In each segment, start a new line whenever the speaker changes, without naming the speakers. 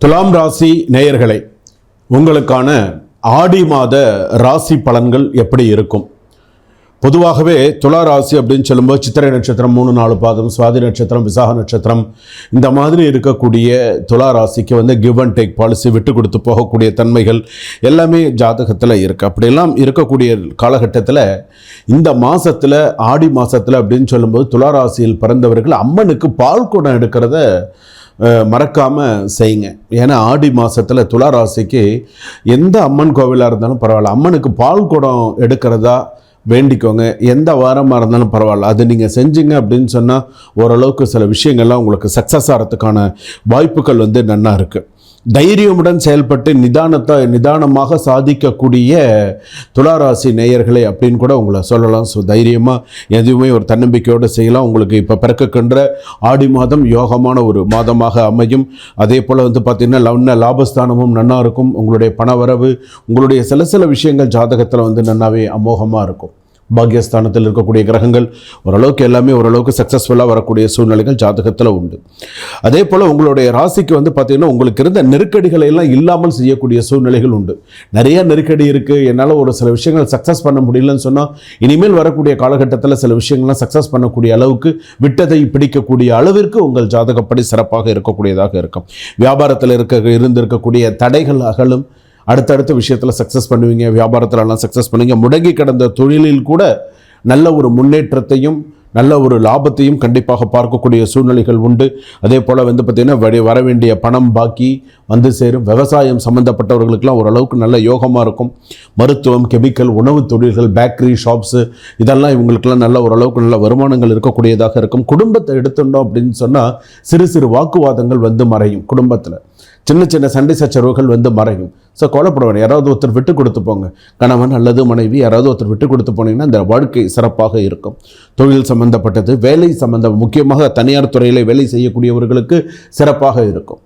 துலாம் ராசி நேயர்களே உங்களுக்கான ஆடி மாத ராசி பலன்கள் எப்படி இருக்கும்? பொதுவாகவே துலா ராசி அப்படின்னு சொல்லும்போது சித்திரை நட்சத்திரம் மூணு நாலு பாதம் சுவாதி நட்சத்திரம் விசாக நட்சத்திரம் இந்த மாதிரி இருக்கக்கூடிய துலா ராசிக்கு வந்து கிவ் அண்ட் டேக் பாலிசி விட்டு கொடுத்து போகக்கூடிய தன்மைகள் எல்லாமே ஜாதகத்தில் இருக்குது அப்படியெல்லாம் இருக்கக்கூடிய காலகட்டத்தில் இந்த மாதத்தில் ஆடி மாதத்தில் அப்படின்னு சொல்லும்போது துலா ராசியில் பிறந்தவர்கள் அம்மனுக்கு பால் குடம் எடுக்கிறத மறக்காமல் செய்யுங்க. ஏன்னா ஆடி மாதத்தில் துலா ராசிக்கு எந்த அம்மன் கோவிலாக இருந்தாலும் பரவாயில்ல. அம்மனுக்கு பால் குடம் எடுக்கிறதா வேண்டிக்கோங்க. எந்த வாரமாக இருந்தாலும் பரவாயில்ல. அது நீங்கள் செஞ்சீங்க அப்படின்னு சொன்னால் ஓரளவுக்கு சில விஷயங்கள்லாம் உங்களுக்கு சக்ஸஸ் ஆகிறதுக்கான வாய்ப்புகள் வந்து நல்லா இருக்குது தைரியமுடன் செயல்பட்டு நிதானத்தை நிதானமாக சாதிக்கக்கூடிய துளாராசி நேயர்களை அப்படின்னு கூட உங்களை சொல்லலாம். ஸோ தைரியமாக எதுவுமே ஒரு தன்னம்பிக்கையோடு செய்யலாம். உங்களுக்கு இப்போ பிறக்குகின்ற ஆடி மாதம் யோகமான ஒரு மாதமாக அமையும். அதே போல் வந்து பார்த்திங்கன்னா லவ்ன லாபஸ்தானமும் நன்னா இருக்கும் உங்களுடைய பணவரவு உங்களுடைய சில சில விஷயங்கள் ஜாதகத்தில் வந்து நன்னாவே அமோகமாக இருக்கும். பாக்கியஸ்தானத்தில் இருக்கக்கூடிய கிரகங்கள் ஓரளவுக்கு எல்லாமே ஓரளவுக்கு சக்ஸஸ்ஃபுல்லாக வரக்கூடிய சூழ்நிலைகள் ஜாதகத்தில் உண்டு. அதே போல் உங்களுடைய ராசிக்கு வந்து பார்த்திங்கன்னா உங்களுக்கு இருந்த நெருக்கடிகளை எல்லாம் இல்லாமல் செய்யக்கூடிய சூழ்நிலைகள் உண்டு. நிறைய நெருக்கடி இருக்குது என்னால் ஒரு சில விஷயங்கள் சக்ஸஸ் பண்ண முடியலன்னு சொன்னால் இனிமேல் வரக்கூடிய காலகட்டத்தில் சில விஷயங்கள்லாம் சக்ஸஸ் பண்ணக்கூடிய அளவுக்கு விட்டதை பிடிக்கக்கூடிய அளவிற்கு உங்கள் ஜாதகப்படி சிறப்பாக இருக்கக்கூடியதாக இருக்கும். வியாபாரத்தில் இருக்க இருந்திருக்கக்கூடிய தடைகள் அகலும் அடுத்தடுத்த விஷயத்தில் சக்ஸஸ் பண்ணுவீங்க வியாபாரத்திலலாம் சக்ஸஸ் பண்ணுவீங்க. முடங்கி கிடந்த தொழிலில் கூட நல்ல ஒரு முன்னேற்றத்தையும் நல்ல ஒரு லாபத்தையும் கண்டிப்பாக பார்க்கக்கூடிய சூழ்நிலைகள் உண்டு. அதே போல் வந்து பார்த்திங்கன்னா வர- வேண்டிய பணம் பாக்கி வந்து சேரும். விவசாயம் சம்மந்தப்பட்டவர்களுக்கெல்லாம் ஓரளவுக்கு நல்ல யோகமாக இருக்கும். மருத்துவம் கெமிக்கல் உணவு தொழில்கள் பேக்கரி ஷாப்ஸு இதெல்லாம் இவங்களுக்கெல்லாம் நல்ல ஓரளவுக்கு நல்ல வருமானங்கள் இருக்கக்கூடியதாக இருக்கும். குடும்பத்தை எடுத்துட்டோம் அப்படின்னு சொன்னால் சிறு சிறு வாக்குவாதங்கள் வந்து மறையும் குடும்பத்தில். சின்ன சின்ன சண்டை சச்சரவுகள் வந்து மறையும். ஸோ கவலைப்பட யாராவது ஒருத்தர் விட்டு கொடுத்து போங்க. கணவன் அல்லது மனைவி யாராவது ஒருத்தர் விட்டு கொடுத்து போனீங்கன்னா அந்த வாழ்க்கை சிறப்பாக இருக்கும். தொழில் சம்பந்தப்பட்டது வேலை சம்பந்தம் முக்கியமாக தனியார் துறையில் வேலை செய்யக்கூடியவர்களுக்கு சிறப்பாக இருக்கும்.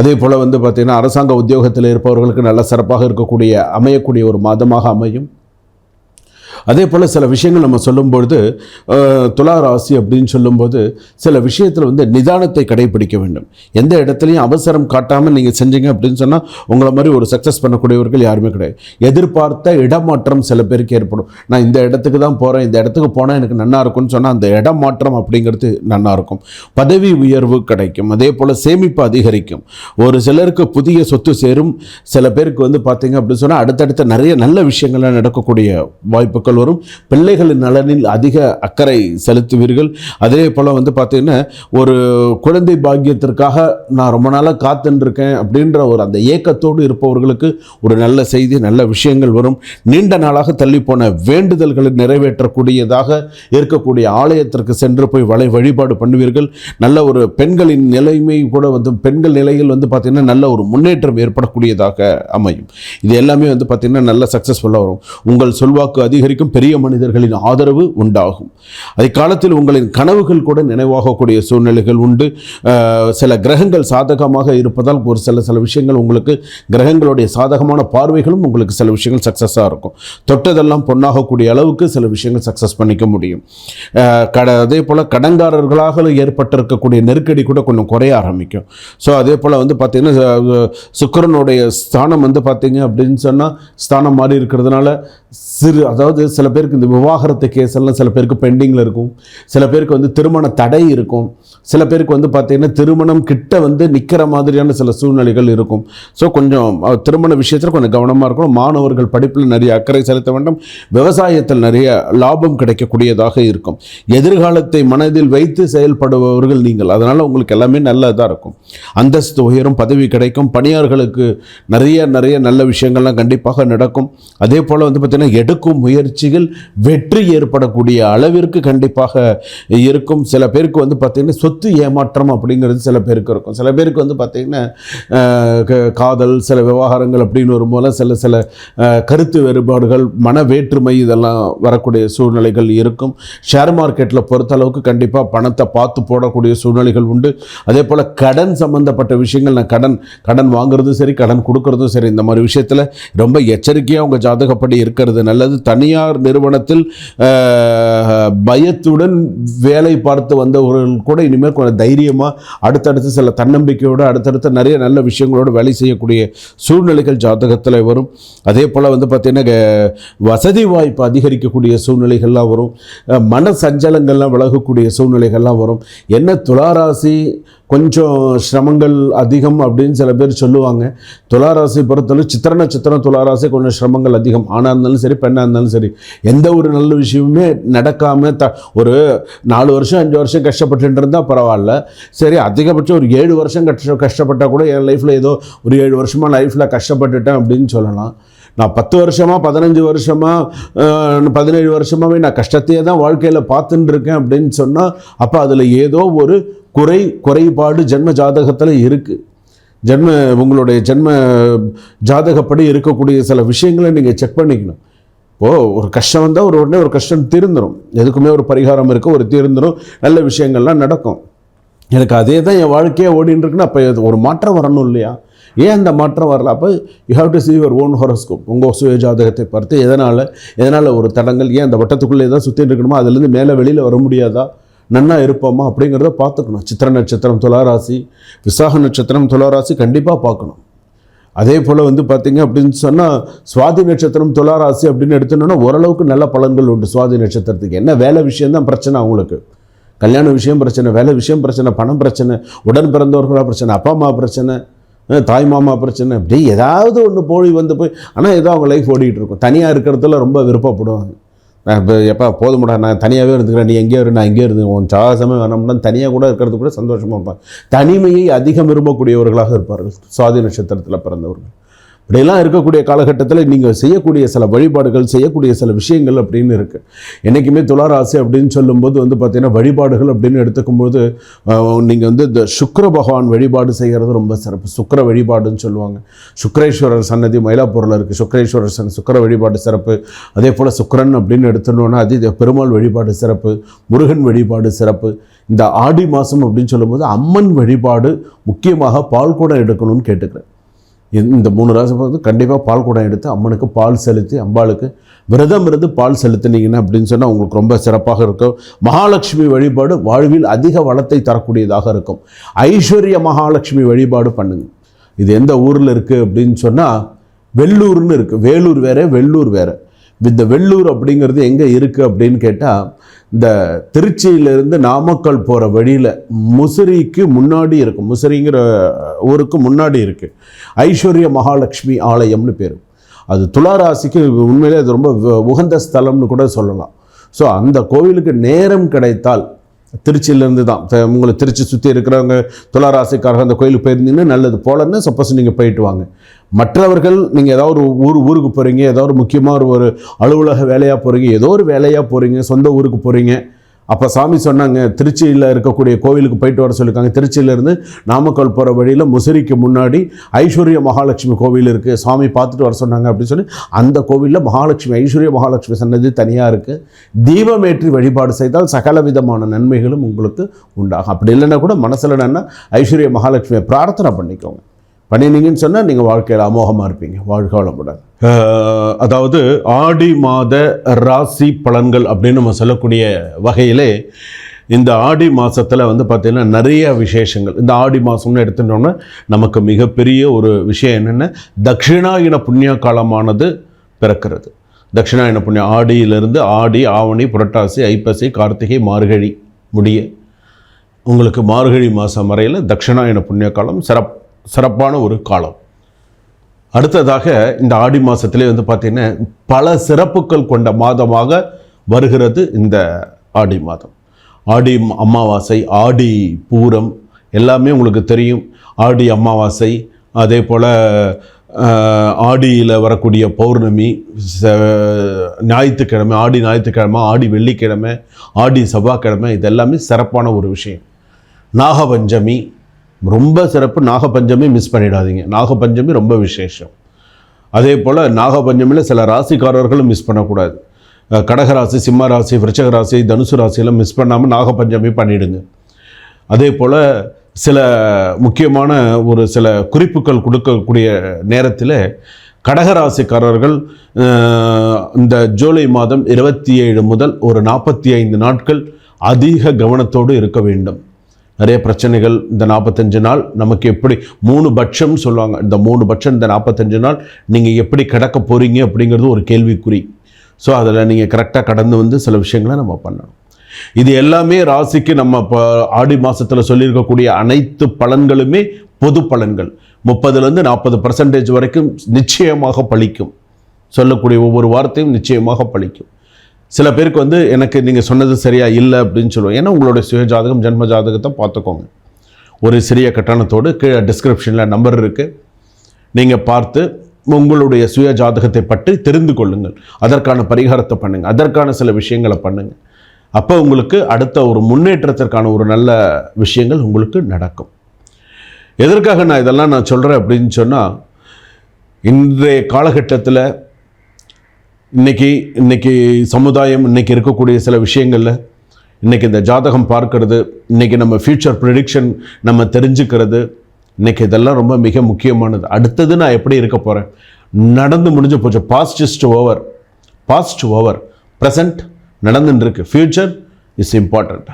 அதே போல் வந்து பார்த்திங்கன்னா அரசாங்க உத்தியோகத்தில் இருப்பவர்களுக்கு நல்ல சிறப்பாக இருக்கக்கூடிய அமையக்கூடிய ஒரு மாதமாக அமையும். அதே போல் சில விஷயங்கள் நம்ம சொல்லும்பொழுது அஹ், துலா ராசி அப்படின்னு சொல்லும்போது சில விஷயத்தில் வந்து நிதானத்தை கடைபிடிக்க வேண்டும். எந்த இடத்துலையும் அவசரம் காட்டாமல் நீங்கள் செஞ்சீங்க அப்படின்னு சொன்னால் உங்களை மாதிரி ஒரு சக்ஸஸ் பண்ணக்கூடியவர்கள் யாருமே கிடையாது. எதிர்பார்த்த இடமாற்றம் சில பேருக்கு ஏற்படும். நான் இந்த இடத்துக்கு தான் போகிறேன் இந்த இடத்துக்கு போனால் எனக்கு நல்லா இருக்கும்னு சொன்னால் அந்த இடமாற்றம் அப்படிங்கிறது நல்லாயிருக்கும் இருக்கும். பதவி உயர்வு கிடைக்கும். அதே போல் சேமிப்பு அதிகரிக்கும். ஒரு சிலருக்கு புதிய சொத்து சேரும். சில பேருக்கு வந்து பார்த்தீங்க அப்படின்னு சொன்னால் அடுத்தடுத்த நிறைய நல்ல விஷயங்கள்லாம் நடக்கக்கூடிய வாய்ப்புகள் வரும். பிள்ளைகளின் நலனில் அதிக அக்கறை செலுத்துவீர்கள். அதே போல் வந்து பார்த்தீங்கன்னா ஒரு குழந்தை பாக்கியத்திற்காக நான் ரொம்ப நாளாக காத்துருக்கேன் அப்படின்ற ஒரு அந்த ஏக்கத்தோடு இருப்பவர்களுக்கு ஒரு நல்ல செய்தி நல்ல விஷயங்கள் வரும். நீண்ட நாளாக தள்ளிப்போன வேண்டுதல்களை நிறைவேற்றக்கூடியதாக இருக்கக்கூடிய ஆலயத்திற்கு சென்று போய் வலை வழிபாடு பண்ணுவீர்கள். நல்ல ஒரு பெண்களின் நிலைமை கூட வந்து பெண்கள் நிலையில் வந்து பார்த்திங்கன்னா நல்ல ஒரு முன்னேற்றம் ஏற்படக்கூடியதாக அமையும். இது எல்லாமே வந்து பார்த்திங்கன்னா நல்ல சக்ஸஸ்ஃபுல்லாக வரும். உங்கள் சொல்வாக்கு அதிகரிக்கும். பெரிய மனிதர்களின் ஆதரவு உண்டாகும். அதை காலத்தில் உங்களின் கனவுகள் கூட நினைவாகக்கூடிய சூழ்நிலைகள் உண்டு. சில கிரகங்கள் சாதகமாக இருப்பதால் ஒரு சில சில விஷயங்கள் உங்களுக்கு கிரகங்களுடைய சாதகமான பார்வைகளும் உங்களுக்கு சில விஷயங்கள் சக்ஸஸாக இருக்கும். தொட்டதெல்லாம் பொன்னாகக்கூடிய அளவுக்கு சில விஷயங்கள் சக்ஸஸ் பண்ணிக்க முடியும். கட அதே போல் கடன்காரர்களாக ஏற்பட்டிருக்கக்கூடிய நெருக்கடி கூட கொஞ்சம் குறைய ஆரம்பிக்கும். ஸோ அதே போல் வந்து பார்த்திங்கன்னா சுக்கரனுடைய ஸ்தானம் வந்து பார்த்தீங்க அப்படின்னு சொன்னால் ஸ்தானம் மாறி இருக்கிறதுனால சிறு அதாவது சில பேருக்கு இந்த விவாகரத்து கேஸ் எல்லாம் சில பேருக்கு பெண்டிங்கில் இருக்கும். சில பேருக்கு வந்து திருமண தடை இருக்கும். சில பேருக்கு வந்து பார்த்தீங்கன்னா திருமணம் கிட்ட வந்து நிற்கிற மாதிரியான சில சூழ்நிலைகள் இருக்கும். ஸோ கொஞ்சம் திருமண விஷயத்தில் கொஞ்சம் கவனமாக இருக்கணும். மாணவர்கள் படிப்பில் நிறைய அக்கறை செலுத்த வேண்டும். விவசாயத்தில் நிறைய லாபம் கிடைக்கக்கூடியதாக இருக்கும். எதிர்காலத்தை மனதில் வைத்து செயல்படுபவர்கள் நீங்கள். அதனால் உங்களுக்கு எல்லாமே நல்லதாக இருக்கும். அந்தஸ்து உயரும் பதவி கிடைக்கும். பணியாளர்களுக்கு நிறைய நிறைய நல்ல விஷயங்கள்லாம் கண்டிப்பாக நடக்கும். அதே போல் வந்து பார்த்திங்கன்னா எடுக்கும் முயற்சி முயற்சிகள் வெற்றி ஏற்படக்கூடிய அளவிற்கு கண்டிப்பாக இருக்கும். சில பேருக்கு வந்து பார்த்திங்கன்னா சொத்து ஏமாற்றம் அப்படிங்கிறது சில பேருக்கு இருக்கும். சில பேருக்கு வந்து பார்த்திங்கன்னா க- காதல் சில விவகாரங்கள் அப்படின்னு வரும்போது சில சில கருத்து வேறுபாடுகள் மன வேற்றுமை இதெல்லாம் வரக்கூடிய சூழ்நிலைகள் இருக்கும். ஷேர் மார்க்கெட்டில் பொறுத்தளவுக்கு கண்டிப்பாக பணத்தை பார்த்து போடக்கூடிய சூழ்நிலைகள் உண்டு. அதே போல் கடன் சம்மந்தப்பட்ட விஷயங்கள் நான் கடன் கடன் வாங்குறதும் சரி கடன் கொடுக்கறதும் சரி இந்த மாதிரி விஷயத்தில் ரொம்ப எச்சரிக்கையாக உங்கள் ஜாதகப்படி இருக்கிறது நல்லது. தனியாக தனியார் நிறுவனத்தில் பயத்துடன் வேலை பார்த்து வந்தவர்கள் கூட இனிமேல் கொஞ்சம் தைரியமாக அடுத்தடுத்து சில தன்னம்பிக்கையோடு அடுத்தடுத்து நிறைய நல்ல விஷயங்களோடு வேலை செய்யக்கூடிய சூழ்நிலைகள் ஜாதகத்தில் வரும். அதே போல் வந்து பார்த்திங்கன்னா வசதி வாய்ப்பு அதிகரிக்கக்கூடிய சூழ்நிலைகள்லாம் வரும். மன சஞ்சலங்கள்லாம் விலகக்கூடிய சூழ்நிலைகள்லாம் வரும். என்ன துளாராசி கொஞ்சம் சிரமங்கள் அதிகம் அப்படின்னு சில பேர் சொல்லுவாங்க. துளாராசி பொறுத்தவரை சித்திர நட்சத்திரம் துளாராசி கொஞ்சம் சிரமங்கள் அதிகம். ஆணாக இருந்தாலும் சரி பெண்ணாக இருந்தாலும் சரி. எந்த ஒரு நல்ல விஷயமுமே நடக்காமல் த ஒரு நாலு வருஷம் அஞ்சு வருஷம் கஷ்டப்பட்டு இருந்தால் பரவாயில்ல. சரி அதிகபட்சம் ஒரு ஏழு வருஷம் கஷ்ட கஷ்டப்பட்டால் கூட என் லைஃப்பில் ஏதோ ஒரு ஏழு வருஷமாக லைஃப்பில் கஷ்டப்பட்டுட்டேன் அப்படின்னு சொல்லலாம். நான் பத்து வருஷமாக பதினஞ்சு வருஷமாக பதினேழு வருஷமாகவே நான் கஷ்டத்தையே தான் வாழ்க்கையில் பார்த்துட்டு இருக்கேன் அப்படின்னு சொன்னால் அப்போ அதில் ஏதோ ஒரு குறை குறைபாடு ஜென்ம ஜாதகத்தில் இருக்குது ஜென்ம உங்களுடைய ஜென்ம ஜாதகப்படி இருக்கக்கூடிய சில விஷயங்களை நீங்கள் செக் பண்ணிக்கணும். ஓ ஒரு கஷ்டம் வந்தால் ஒரு உடனே ஒரு கஷ்டம் தீர்ந்துடும் எதுக்குமே ஒரு பரிகாரம் இருக்குது ஒரு தீர்ந்துடும் நல்ல விஷயங்கள்லாம் நடக்கும். எனக்கு அதே தான் என் வாழ்க்கையே ஓடின்னு இருக்குன்னா அப்போ ஒரு மாற்றம் வரணும் இல்லையா? ஏன் அந்த மாற்றம் வரல? அப்போ you have to see your own horoscope உங்கள் சுய ஜாதகத்தை பார்த்து எதனால் எதனால் ஒரு தடங்கள் ஏன் அந்த வட்டத்துக்குள்ளே தான் சுற்றிட்டு இருக்கணுமா அதுலேருந்து மேலே வெளியில் வர முடியாதா? நன்னா இருப்போமா? அப்படிங்கிறத பார்த்துக்கணும். சித்திர நட்சத்திரம் துளாராசி விசாக நட்சத்திரம் துளாராசி கண்டிப்பாக பார்க்கணும். அதே போல் வந்து பார்த்திங்க அப்படின்னு சொன்னால் சுவாதி நட்சத்திரம் துளாராசி அப்படின்னு எடுத்துனோன்னா ஓரளவுக்கு நல்ல பலன்கள் உண்டு சுவாதி நட்சத்திரத்துக்கு. என்ன வேலை விஷயம்தான் பிரச்சனை அவங்களுக்கு. கல்யாண விஷயம் பிரச்சனை வேலை விஷயம் பிரச்சனை பணம் பிரச்சனை உடன் பிறந்தவர்களாக பிரச்சனை அப்பா அம்மா பிரச்சனை தாய் மாமா பிரச்சனை. அப்படி ஏதாவது ஒன்று போய் வந்து போய் ஆனால் ஏதோ அவங்க லைஃப் ஓடிக்கிட்டு இருக்கும். தனியாக இருக்கிறதுல ரொம்ப விருப்பப்படுவாங்க. நான் இப்போ எப்போ போதுமுடா நான் தனியாகவே இருந்துக்கிறேன். நீ எங்கேயோ இரு நான் எங்கேயோ இருந்து உன் சாகசமே வேணாம்னா தனியாக கூட இருக்கிறது கூட சந்தோஷமாக இருப்பாங்க. தனிமையை அதிகம் விரும்பக்கூடியவர்களாக இருப்பார்கள். சுவாதி நட்சத்திரத்தில் பிறந்தவர்கள். இப்படியெல்லாம் இருக்கக்கூடிய காலகட்டத்தில் நீங்கள் செய்யக்கூடிய சில வழிபாடுகள் செய்யக்கூடிய சில விஷயங்கள் அப்படின்னு இருக்குது என்றைக்குமே துளாராசி அப்படின்னு சொல்லும்போது வந்து பார்த்திங்கன்னா வழிபாடுகள் அப்படின்னு எடுத்துக்கும்போது நீங்கள் வந்து இந்த சுக்கர பகவான் வழிபாடு செய்கிறது ரொம்ப சிறப்பு. சுக்கர வழிபாடுன்னு சொல்லுவாங்க. சுக்கரேஸ்வரர் சன்னதி மயிலாப்பூரில் இருக்குது சுக்கரேஸ்வரர் சன் சுக்கர வழிபாடு சிறப்பு. அதே போல் சுக்கிரன் அப்படின்னு எடுத்துனோன்னா அது இது பெருமாள் வழிபாடு சிறப்பு. முருகன் வழிபாடு சிறப்பு. இந்த ஆடி மாதம் அப்படின்னு சொல்லும்போது அம்மன் வழிபாடு முக்கியமாக பால் கூட எடுக்கணும்னு கேட்டுக்கிறேன். இந்த- இந்த மூணு ராசி வந்து கண்டிப்பாக பால் குடம் எடுத்து அம்மனுக்கு பால் செலுத்தி அம்பாளுக்கு விரதம் இருந்து பால் செலுத்தினீங்கன்னா அப்படின்னு சொன்னால் உங்களுக்கு ரொம்ப சிறப்பாக இருக்கும். மகாலட்சுமி வழிபாடு வாழ்வில் அதிக வளத்தை தரக்கூடியதாக இருக்கும். ஐஸ்வர்ய மகாலட்சுமி வழிபாடு பண்ணுங்க. இது எந்த ஊரில் இருக்குது அப்படின்னு சொன்னால் வெள்ளூர்னு இருக்குது வேலூர் வேறு வெள்ளூர் வேறு. இந்த வெள்ளூர் அப்படிங்கிறது எங்கே இருக்குது அப்படின்னு கேட்டால் இந்த திருச்சியிலிருந்து நாமக்கல் போகிற வழியில் முசிறிக்கு முன்னாடி இருக்கும் முசிறிங்கிற ஊருக்கு முன்னாடி இருக்குது ஐஸ்வர்ய மகாலட்சுமி ஆலயம்னு பேர். அது துளாராசிக்கு உண்மையிலே அது ரொம்ப வ- உகந்த ஸ்தலம்னு கூட சொல்லலாம். ஸோ அந்த கோவிலுக்கு நேரம் கிடைத்தால் திருச்சியிலேருந்து தான். உங்களை திருச்சி சுற்றி இருக்கிறவங்க துளாராசிக்காரர்கள் அந்த கோயிலுக்கு போயிருந்தீங்கன்னா நல்லது. போலன்னு சப்போஸ் நீங்கள் போயிட்டு வாங்க. மற்றவர்கள் நீங்கள் ஏதாவது ஒரு ஊர் ஊருக்கு போகிறீங்க ஏதோ ஒரு முக்கியமாக ஒரு ஒரு அலுவலக வேலையாக போகிறீங்க ஏதோ ஒரு வேலையாக போகிறீங்க சொந்த ஊருக்கு போகிறீங்க அப்போ சாமி சொன்னாங்க திருச்சியில் இருக்கக்கூடிய கோவிலுக்கு போயிட்டு வர சொல்லியிருக்காங்க. திருச்சியிலேருந்து நாமக்கல் போகிற வழியில் முசிறிக்கு முன்னாடி ஐஸ்வர்ய மகாலட்சுமி கோவில் இருக்குது சாமி பார்த்துட்டு வர சொன்னாங்க அப்படின்னு சொல்லி அந்த கோவிலில் மகாலட்சுமி ஐஸ்வர்ய மகாலட்சுமி சன்னதி தனியாக இருக்குது தீபமேற்றி வழிபாடு செய்தால் சகல விதமான நன்மைகளும் உங்களுக்கு உண்டாகும். அப்படி இல்லைன்னா கூட மனசில் என்னென்னா ஐஸ்வர்ய மகாலட்சுமியை பிரார்த்தனை பண்ணிக்கோங்க. பண்ணினீங்கன்னு சொன்னால் நீங்கள் வாழ்க்கையில் அமோகமாக இருப்பீங்க வாழ்க வளமுடன் அதாவது ஆடி மாத ராசி பலன்கள் அப்படின்னு நம்ம சொல்லக்கூடிய வகையிலே இந்த ஆடி மாதத்தில் வந்து பார்த்திங்கன்னா நிறைய விசேஷங்கள். இந்த ஆடி மாதம்னு எடுத்துட்டோம்னா நமக்கு மிகப்பெரிய ஒரு விஷயம் என்னென்னா தட்சிணாயன புண்ணிய காலமானது பிறக்கிறது. தட்சிணாயன புண்ணியம் ஆடியிலிருந்து ஆடி ஆவணி புரட்டாசி ஐப்பசி கார்த்திகை மார்கழி முடிய. உங்களுக்கு மார்கழி மாதம் வரையில் தட்சிணாயன புண்ணிய காலம் சிறப் சிறப்பான ஒரு காலம். அடுத்ததாக இந்த ஆடி மாதத்திலே வந்து பார்த்திங்கன்னா பல சிறப்புகள் கொண்ட மாதமாக வருகிறது இந்த ஆடி மாதம். ஆடி அமாவாசை ஆடி பூரம் எல்லாமே உங்களுக்கு தெரியும். ஆடி அமாவாசை அதே போல் ஆடியில் வரக்கூடிய பௌர்ணமி ச- ஞாயிற்றுக்கிழமை ஆடி ஞாயிற்றுக்கிழமை ஆடி வெள்ளிக்கிழமை ஆடி செவ்வாய்க்கிழமை இதெல்லாமே சிறப்பான ஒரு விஷயம். நாகபஞ்சமி ரொம்ப சிறப்பு. நாகப்பஞ்சமி மிஸ் பண்ணிடாதீங்க. நாகப்பஞ்சமி ரொம்ப விசேஷம். அதே போல் நாகப்பஞ்சமியில் சில ராசிக்காரர்களும் மிஸ் பண்ணக்கூடாது. கடகராசி சிம்ம ராசி விருச்சக ராசி தனுசு ராசியெல்லாம் மிஸ் பண்ணாமல் நாகப்பஞ்சமி பண்ணிவிடுங்க அதே போல் சில முக்கியமான ஒரு சில குறிப்புகள் கொடுக்கக்கூடிய நேரத்தில் கடகராசிக்காரர்கள் இந்த ஜூலை மாதம் இருபத்தி ஏழு முதல் ஒரு நாற்பத்தி ஐந்து நாட்கள் அதிக கவனத்தோடு இருக்க வேண்டும். நிறைய பிரச்சனைகள் இந்த நாற்பத்தஞ்சு நாள். நமக்கு எப்படி மூணு பட்சம் சொல்லுவாங்க. இந்த மூணு பட்சம் இந்த நாற்பத்தஞ்சு நாள் நீங்கள் எப்படி கிடக்க போகிறீங்க அப்படிங்கிறது ஒரு கேள்விக்குறி. ஸோ அதில் நீங்கள் கரெக்டாக கடந்து வந்து சில விஷயங்களை நம்ம பண்ணணும். இது எல்லாமே ராசிக்கு நம்ம இப்போ ஆடி மாதத்தில் சொல்லியிருக்கக்கூடிய அனைத்து பலன்களுமே பொது பலன்கள். முப்பதுலேருந்து நாற்பது பர்சன்டேஜ் வரைக்கும் நிச்சயமாக பழிக்கும். சொல்லக்கூடிய ஒவ்வொரு வார்த்தையும் நிச்சயமாக பழிக்கும். சில பேருக்கு வந்து எனக்கு நீங்கள் சொன்னது சரியாக இல்லை அப்படின்னு சொல்லுவோம் ஏன்னா உங்களுடைய சுய ஜாதகம் ஜென்ம ஜாதகத்தை பார்த்துக்கோங்க. ஒரு சிறிய கட்டணத்தோடு கீழே டிஸ்கிரிப்ஷனில் நம்பர் இருக்குது நீங்கள் பார்த்து உங்களுடைய சுய ஜாதகத்தை பற்றி தெரிந்து கொள்ளுங்கள். அதற்கான பரிகாரத்தை பண்ணுங்கள் அதற்கான சில விஷயங்களை பண்ணுங்கள் அப்போ உங்களுக்கு அடுத்த ஒரு முன்னேற்றத்திற்கான ஒரு நல்ல விஷயங்கள் உங்களுக்கு நடக்கும். எதற்காக நான் இதெல்லாம் நான் சொல்கிறேன் அப்படின்னு சொன்னால் இன்றைய காலகட்டத்தில் இன்னைக்கு இன்றைக்கி சமுதாயம் இன்றைக்கி இருக்கக்கூடிய சில விஷயங்களில் இன்னைக்கு இந்த ஜாதகம் பார்க்கறது இன்னைக்கு நம்ம ஃப்யூச்சர் ப்ரிடிக்ஷன் நம்ம தெரிஞ்சுக்கிறது இன்னைக்கு இதெல்லாம் ரொம்ப மிக முக்கியமானது. அடுத்தது நான் எப்படி இருக்க போகிறேன் நடந்து முடிஞ்சு போச்சு. Past is over past over present நடந்துட்டுருக்கு ஃப்யூச்சர் இஸ் இம்பார்ட்டண்ட்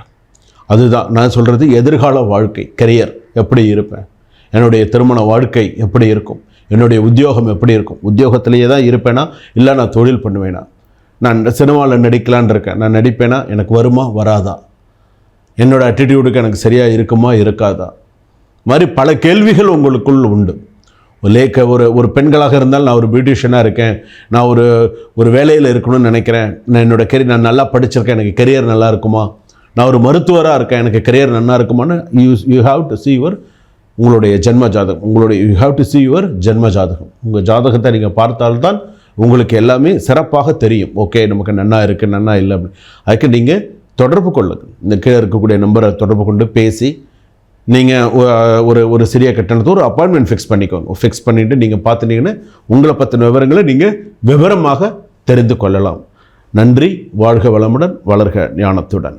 அதுதான் நான் சொல்கிறது எதிர்கால வாழ்க்கை கரியர் எப்படி இருப்பேன்? என்னுடைய திருமண வாழ்க்கை எப்படி இருக்கும்? என்னுடைய உத்தியோகம் எப்படி இருக்கும்? உத்தியோகத்திலேயே தான் இருப்பேனா? இல்லை நான் தொழில் பண்ணுவேனா? நான் சினிமாவில் நடிக்கலான்னு இருக்கேன். நான் நடிப்பேனா? எனக்கு வருமா? வராதா? என்னோடய அட்டிடியூடுக்கு எனக்கு சரியாக இருக்குமா? இருக்காதா? மாதிரி பல கேள்விகள் உங்களுக்குள் உண்டு. லேக்க ஒரு ஒரு பெண்களாக இருந்தால் நான் ஒரு பியூட்டிஷியனாக இருக்கேன். நான் ஒரு ஒரு வேலையில் இருக்கணும்னு நினைக்கிறேன். நான் என்னோட கெரியர் நான் நல்லா படிச்சிருக்கேன். எனக்கு கெரியர் நல்லா இருக்குமா? நான் ஒரு மருத்துவராக இருக்கேன். எனக்கு கெரியர் நல்லா இருக்குமான்னு you you have to see your உங்களுடைய ஜென்ம ஜாதகம் உங்களுடைய you have to see your ஜென்ம ஜாதகம். உங்கள் ஜாதகத்தை நீங்கள் பார்த்தால்தான் உங்களுக்கு எல்லாமே சிறப்பாக தெரியும். ஓகே நமக்கு நன்னா இருக்குது நன்னா இல்லை அப்படின்னு அதுக்கு நீங்கள் தொடர்பு கொள்ளுங்கள் இந்த கீழே இருக்கக்கூடிய நம்பரை தொடர்பு கொண்டு பேசி நீங்கள் ஒரு ஒரு சிறிய கட்டணத்தை ஒரு அப்பாயின்மெண்ட் ஃபிக்ஸ் பண்ணிக்கோங்க. ஃபிக்ஸ் பண்ணிவிட்டு நீங்கள் பார்த்துட்டீங்கன்னா உங்களை பற்றின விவரங்களை நீங்கள் விவரமாக தெரிந்து கொள்ளலாம். நன்றி வாழ்க வளமுடன் வளர்க ஞானத்துடன்.